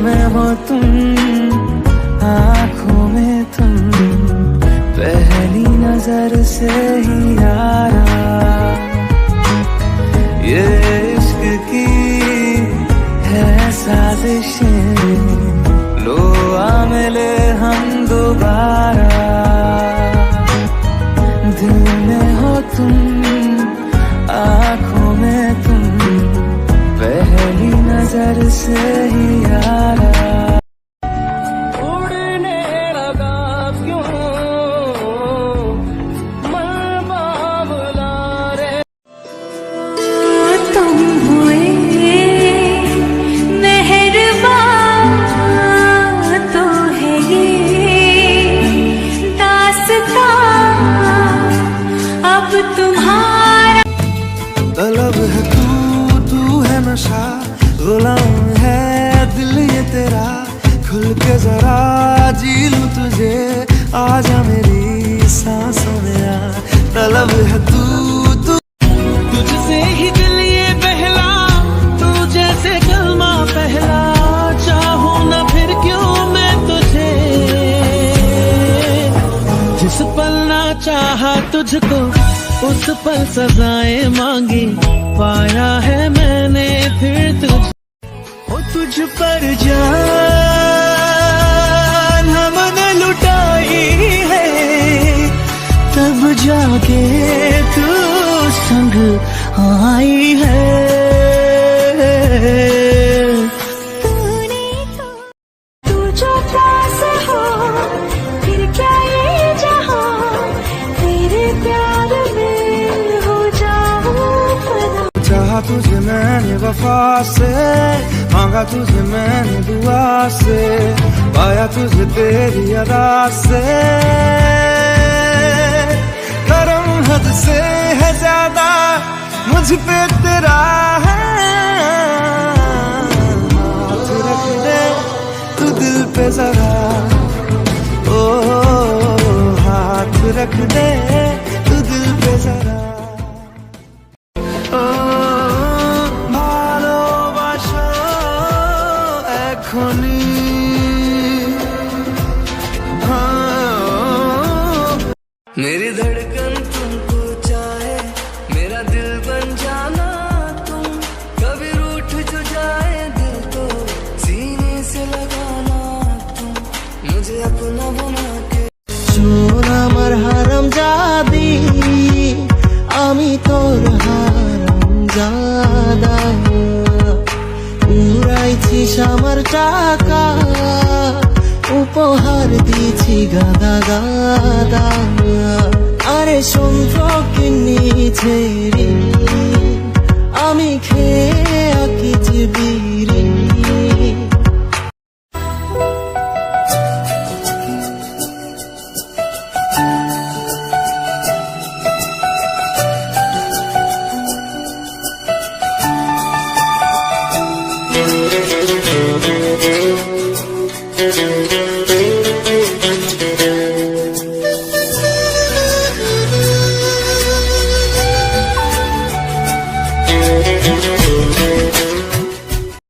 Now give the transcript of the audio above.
में हो तुम, आँखों में तुम। पहली नज़र से ही यारा। ये इश्क की है साजिशें। लो आ मिले हम दोबारा। दिल में हो तुम, आँखों में तुम। पहली नज़र से ही गुलाम है दिल ये तेरा, खुल के जरा जी लू तुझे। आजा मेरी सांसों में आ तलब है तू बहला ना फिर क्यों मैं तुझे? जिस पल ना चाहा तुझको, उस पल सजाएँ मांगी। पाया है मैंने फिर तुझ। तुझ पर जान हमने लुटाई है। तब जाके तू संग आई है। चाहा तुझे मैंने वफा से, मांगा तुझे मैंने दुआ से, पाया तुझे तेरी अदा से। करम हद से है ज़्यादा, मुझ पे तेरा है मेरी धड़कन तुमको चाहे मेरा दिल बन जाना तुम कभी रूठ जो जाए दिल को सीने से लगाना तुम मुझे अपना बना के শোন আমার হারাম জাদি আমি তোর হারাম জাদা উড়াইছিস আমার টাকা উপহার দিয়েছি গাদা গাদা আরে সম্পর্ক নিয়েছে আমি খেয়ে